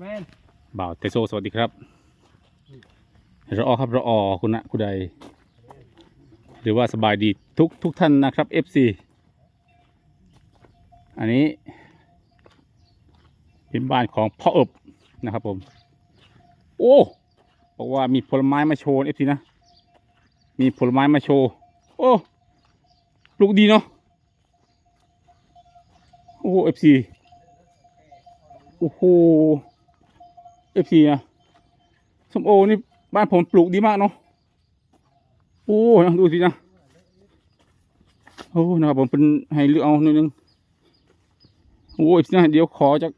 แม่นบ่าวเตโซสวัสดีครับรอครับรอคุณนะคุณใด หรือว่าสบายดีทุกทุกท่านนะครับ FC อันนี้เป็นบ้านของพ่ออบนะครับผม โอ้บอกว่ามีผลไม้มาโชว์ FC นะ มีผลไม้มาโชว์ โอ้ปลูกดีเนาะโอ้ FC โอ้โห เอฟซีนะส้มโอนี่บ้านผมปลูกดีมากเนาะโอ้นะดูสินะโอ้นะครับผมเป็นให้เลือกเอาหนึ่งโอ้ยนะเดี๋ยวขอจาก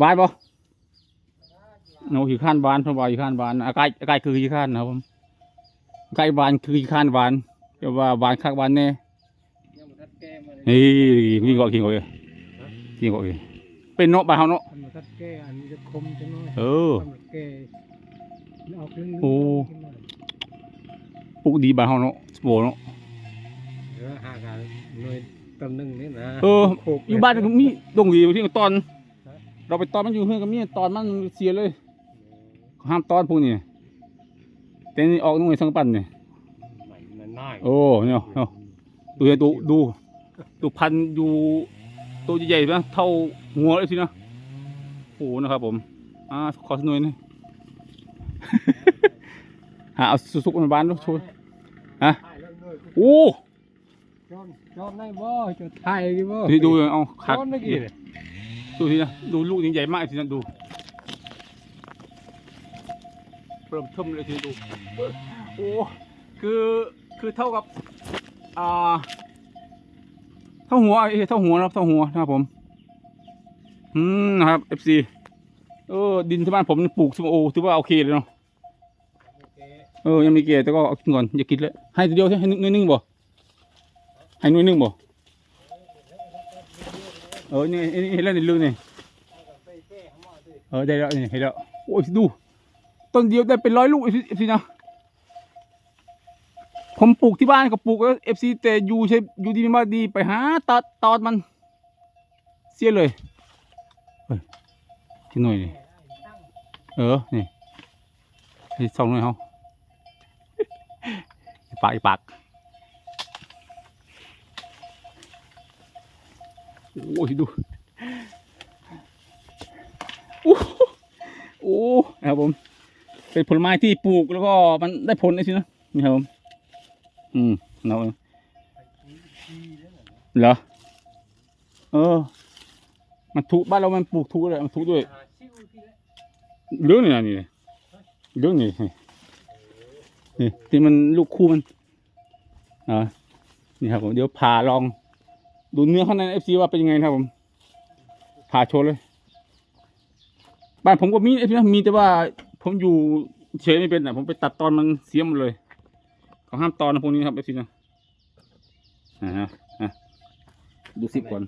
บานปะโน้ขี้ข้านบานเพราะว่าขี้ข้านบานอาใกล้ใกล้คือขี้ข้านนะครับผมใกล้บานคือขี้ข้านบานเรียกว่าบานคักบานแน่ยังบ่ทัดแก้มาเลยนี่กินก่อนกินก่อนเลยกินก่อน เลยเป็นเนาะบ้านเฮาเนาะทำมาทัดแก้อันนี้จะคมจังน้อยเออทำมาแก้ออกเรื่องโอ้ปลูกดีบ้านเฮาเนาะสโบเนาะ เออหากันหน่วยตำหนึงนี่นะเออ โคกอยู่บ้านก็มีดงดีอยู่ที่ตอน เราไปตอนมันอยู่เพื่อนก็มีตอนมันเสียเลย ห้ามตอนพวกนี้แต่นี่ออกนู่นไอ้สังปันเนี่ยมันน้อยโอ้เนี่ยเอาดูเลยดูดูดูพันธุ์อยู่ ตัวใหญ่ๆนะเท่าหัวเลยสินะโอ้โหนะครับผมอ่าขอสกหน่วยหนี่อยหาเอาสุกๆมาบ้านดูโชว์ฮะถ่ายแล้วเลยโอ้จอนจอนได้บ่จะถ่ายดิบ่ดูดูเอาคักจอนได้กี่เนี่ยดูสินะดูลูกนี่ใหญ่มากสินะดูเริ่มเทิมเลยสิดูโอ้คือคือเท่ากับอ่า เท่าหัวเอ้ยเท่าหัวนะครับเท่าหัวนะครับผม อืมนะครับ FC เออดินที่บ้านผมปลูกสมโอถือว่าโอเคเลยเนาะเออยังมีเกลแต่ก็เอากินก่อนอย่ากินเลยให้ตัวเดียวใช่ให้หน่วยนึงบ่ให้หน่วยนึงบ่เออนี่นี่เห็นแล้วนี่เรื่องนี่เขามาสิเออได้แล้วนี่เห็นแล้วโอ้ยดูต้นเดียวได้เป็นร้อยลูกเอฟซีนะ ผมปลูกที่บ้านก็ปลูกแล้วเอฟซีแต่อยู่ใช่อยู่ดีไม่มาดีไปหาตัดตอดมัน เสียเลยเฮ้ยที่หน่วยนี่เออนี่ให้ส่องหน่วยเขาปากอีปากโอ้ยดูโอ้โหโอ้นะครับผมเป็นผลไม้ที่ปลูกแล้วก็มันได้ผลไอ้สินะนี่ครับผม อืมเนาะเหรอ เออ มันถูกบ้านเรามันปลูกถูกเลยมันถูกด้วยหาชิวที่ละเรื่องนี่นะนี่เรื่องนี่นี่ที่มันลูกคู่มันอ่านี่ครับผมเดี๋ยวผ่าลอง ดูเนื้อข้างในเอฟซีว่าเป็นยังไงนะครับผมผ่าโชว์เลย บ้านผมก็มีเอฟซีนะมีแต่ว่าผมอยู่เฉยไม่เป็นอะผมไปตัดตอนมันเสียหมดเลย เขาห้ามตอนนะพวกนี้นะครับเอฟซีนะอ่าฮะอะดูสิบก่อน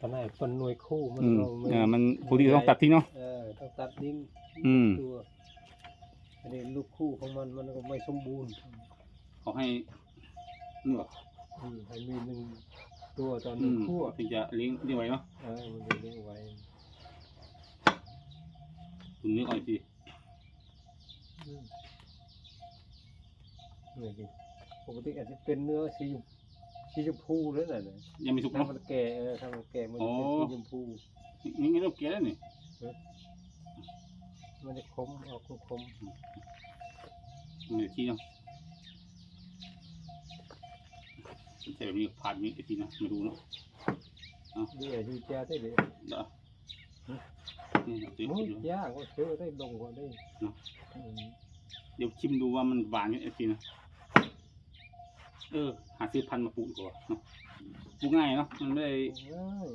ตอนนั้นเป็นหน่วยคู่มันอืมเราไม่อ่ามันพวกนี้ต้องตัดทิ้งเนาะ เออต้องตัดดิ้งอืม ตัวอันนี้ลูกคู่ของมันมันก็ไม่สมบูรณ์ขอให้เนื้ออืมให้มีหนึ่งตัวตอนหอืนึ่งมคู่ถึงจะเลี้ยงเลี้ยงไว้เนาะเออมันจะเลี้ยงไว้ดูเนื้อก่อนสิอืม นี่ดิปกติอาจจะเป็นเนื้อสีชมสีชมพูแล้วน่ะนะยังไม่สุกถ้าเนาะ มันแก่เออถ้ามันแก่มันจะเป็นอ๋อสีชมพู นี่นี่เริ่มเกลี่ยแล้วนี่มันจะคมออกคมมันจะที่เนาะใส่แบบนี้ผ่านนี้ไอ้ทีนะมาดูเนาะๆเดี๋ยวดูจ้าได้เลยเด้อนี่เดี๋ยวมุ้ยเดี๋ยวจ้าก็เชื่อได้ลงกว่าได้เนาะ อืม เดี๋ยวชิมดูว่ามันหวานไหมไอ้ทีนะ เออ หาซื้อพันธุ์มาปลูกดีกว่าเนาะปลูกง่ายเนาะมันไม่ได้ ง่าย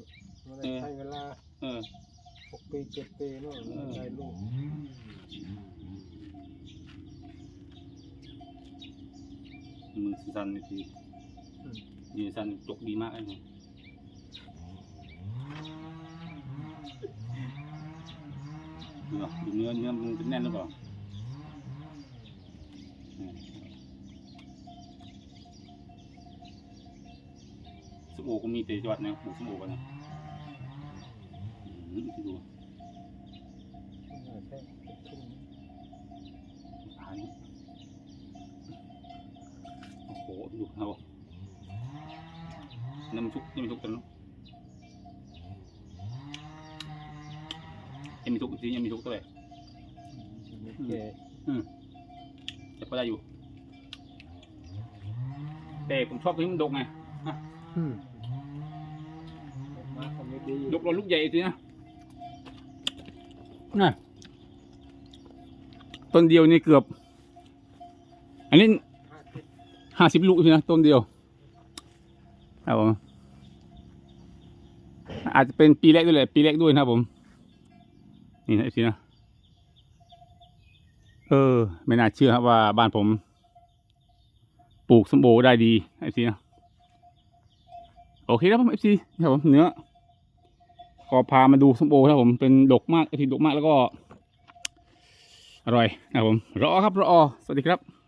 มันเออใช้เวลาเออ หกปีเจ็ดปีเนาะเออ ได้ลูกมือสั่นๆไอ้ทียืนสั่นจกดีมากไอ้นี่เนื้อดูเนื้อเนื้อมันจะแน่นหรือเปล่า โอูก็มีแต่จังหวัดเนี่ยปลูกส้มโอกันนะอืมดูผ่านโอ้โหดูเอาน้ำชุกน้ำชุกกันเนาะยังมีชุกทียังมีชุกเท่าไหร่อืแต่ก็ได้อยู่แต่ผมชอบที่มันดกไงอืมากก็ไม่ดีดกเราลูกใหญ่ทีนะน่ะต้นเดียวนี่เกือบ อันนี้ห้าสิบห้าสิบลูกทีนะต้นเดียวครับผมอาจจะเป็นปีแรกด้วยแหละปีแรกด้วยนะครับผม นี่นะทีนะเออ ไม่น่าเชื่อครับว่าบ้านผม ปลูกส้มโอได้ดีไอซีนะโอเคครับผมไอซีครับผมเนื้อ ก็พามาดูส้มโอครับผมเป็นดกมากไอทีดกมากแล้วก็ อร่อยนะครับผมรอครับรอสวัสดีครับ